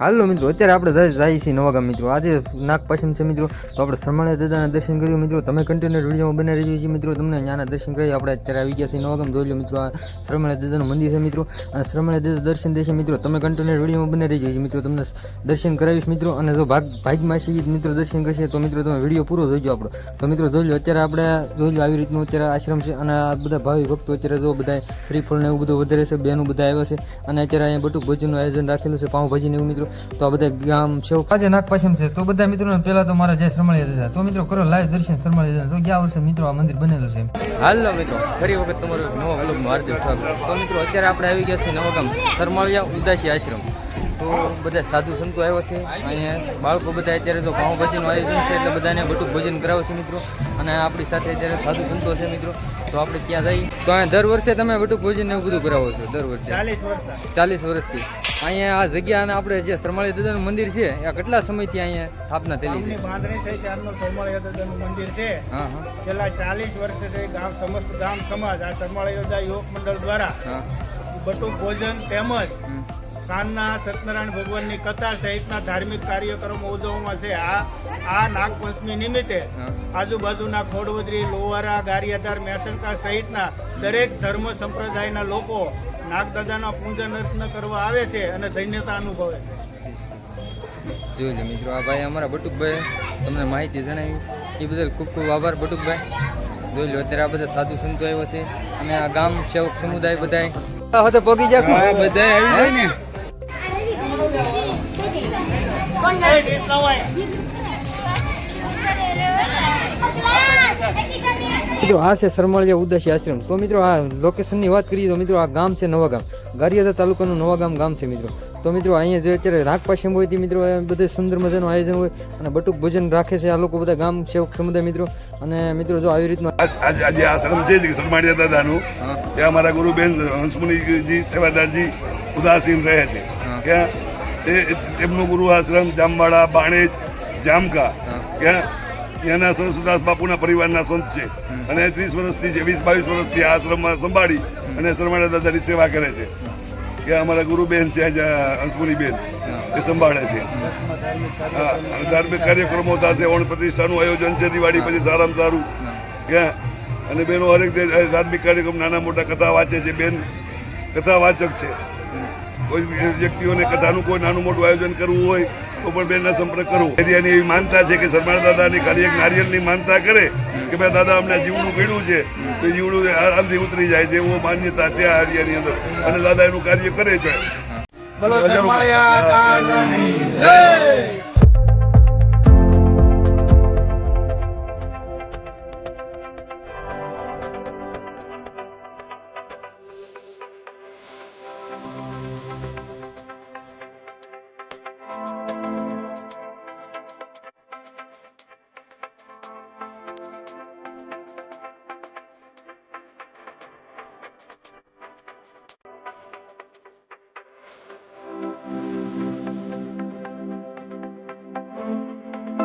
હાલો મિત્રો, અત્યારે આપણે જાય છે છીએ નવાગામ મિત્રો. આજે નાગ પશ્ચિમ છે મિત્રો. તો આપણે શરમાળા દાદાના દર્શન કર્યું મિત્રો. તમે કન્ટિન્યુ વિડીયોમાં બનાવી રહ્યું છે મિત્રો. તમને ત્યાંના દર્શન કરી આપણે અત્યારે આવી ગયા છીએ નવાગામ જોઈ લો મિત્રો, આ સરમાળિયા દાદાનું મંદિર છે મિત્રો. અને શરમાળા દાદા દર્શન દેશે મિત્રો. તમે કન્ટિન્યુ વિડીયોમાં બનાવી રહ્યું છે મિત્રો. તમને દર્શન કરાવીશ મિત્રો. અને જો ભાગ ભાગમાં છે મિત્રો દર્શન કરશે તો મિત્રો તમે વીડિયો પૂરો જોઈજો આપણો. તો મિત્રો જોઈ લો, અત્યારે આપણે જોઈ લો આવી રીતનું અત્યારે આશ્રમ છે. અને આ બધા ભાવિ ભક્તો અત્યારે જો બધા શ્રીફળને એવું બધું વધારે છે. બેનું બધા આવ્યા છે. અને અત્યારે અહીંયા બટુક ભોજનનું આયોજન રાખેલું છે. પાઉંભાજી ને એવું મિત્રો. તો આ બધા ગામ છે આજે નાગપાશમ છે. તો બધા મિત્રો પહેલા તો મારા જય શરમાળી દેતા તો મિત્રો કરો લાઈવ દર્શન શરમાળી દાદા. તો ગયા વર્ષે મિત્રો આ મંદિર બનેલું છે. હાલો મિત્રો, ફરી વખત તમારું નવો વ્લોગમાં હાર્દિક તો મિત્રો, અત્યારે આપણે આવી ગયા છીએ નવાગામ શરમાળિયા ઉદાસી આશ્રમ. તો બધા સાધુ સંતો આવ્યા છે. અહીંયા બાળકો બધા અત્યારે તો પાઉંભાજીનું આયોજન છે એટલે બધાને બટુક ભોજન કરાવે છે મિત્રો. અને આપણી સાથે અત્યારે સાધુ સંતો છે મિત્રો. તો આપણે ક્યાં જઈ તો અહીંયા દર વર્ષે તમે બટુક ભોજન એવું બધું કરાવો છો દર વર્ષે? ચાલીસ વર્ષ ચાલીસ વર્ષથી. અહીંયા આ જગ્યા આપણે જે સરમાળી દાદાનું મંદિર છે આ કેટલા સમયથી અહીંયા સ્થાપના થયેલી છે? બાંધણી થઈ ત્યારનું સોમવાળિયા દાદાનું મંદિર છે. હા હા. છેલ્લા ચાલીસ વર્ષથી ગામ સમસ્ત ગામ સમાજ આ સરમાળા યોજા યુવક મંડળ દ્વારા બટુક ભોજન તેમજ. સાંજના સત્યનારાયણ ભગવાનની કથા સહિતના ધાર્મિક કાર્યક્રમો ઉજવવામાં છે. આ આ નાગપંચમી નિમિત્તે આજુબાજુના ખોડવદરી લોહારા ગારિયાધાર મેસનકા સહિતના દરેક ધર્મ સંપ્રદાયના લોકો નાગદાદાના પૂજન અર્ચન કરવા આવે છે અને ધન્યતા અનુભવે છે. જોજો મિત્રો આ ભાઈ અમારા બટુકભાઈ તમને માહિતી જણાવી. એ બદલ ખૂબ ખૂબ આભાર બટુકભાઈ. જોઈ લો અત્યારે આ બધા સાધુ સંતો આવ્યો છે. અને આ ગામ સેવક સમુદાય બધાય. હવે તો પગી જાય બધા આવી જાય ને. મિત્રો આ છે સરમાળિયા ઉદાસી આશ્રમ. તો મિત્રો આ લોકેશનની વાત કરીએ તો મિત્રો આ ગામ છે નવા ગામ ગારિયાદા તાલુકાનું નવા ગામ ગામ છે મિત્રો. તો મિત્રો અહીંયા જે અત્યારે રાગ પાછમ હોય તે મિત્રો આ બધે સુંદર મજાનું આયોજન હોય અને બટુક ભોજન રાખે છે આ લોકો બધા ગામ સેવક સમુદાય મિત્રો. અને મિત્રો જો આવી રીતનું આજ આશ્રમ છે જ સરમાડિયા દાદાનું. ત્યાં અમારા ગુરુબેન હંસમુનિજી સેવાદારજી ઉદાસીન રહે છે. હા. તે તેમનું ગુરુ આશ્રમ જામવાડા બાણેજ જામકા. ત્યાંના સરસ્વદાસ બાપુના પરિવારના સંત છે. અને ત્રીસ વર્ષથી જે વીસ બાવીસ વર્ષથી આ આશ્રમમાં સંભાળી અને સરમાડિયા દાદાની સેવા કરે છે. કે અમારા ગુરુબેન છે અંશમુની બેન એ સંભાળે છે. હા ધાર્મિક કાર્યક્રમો થશે ઓણ પ્રતિષ્ઠાનું આયોજન છે દિવાળી પછી સારામાં સારું. ક્યાં અને બેનો હરેક ધાર્મિક કાર્યક્રમ નાના મોટા કથા વાંચે છે. બેન કથા વાચક છે. કોઈ વ્યક્તિઓને કથાનું કોઈ નાનું મોટું આયોજન કરવું હોય તો પણ બેનના સંપર્ક કરવો. એરિયાની એવી માનતા છે કે સરમાળ દાદાની ખાલી એક નારિયેળની માનતા કરે કે ભાઈ દાદા અમને જીવડું પીડ્યું છે તો જીવડું આરામથી ઉતરી જાય છે એવો માન્યતા છે આ એરિયાની અંદર. અને દાદા એનું કાર્ય કરે છે.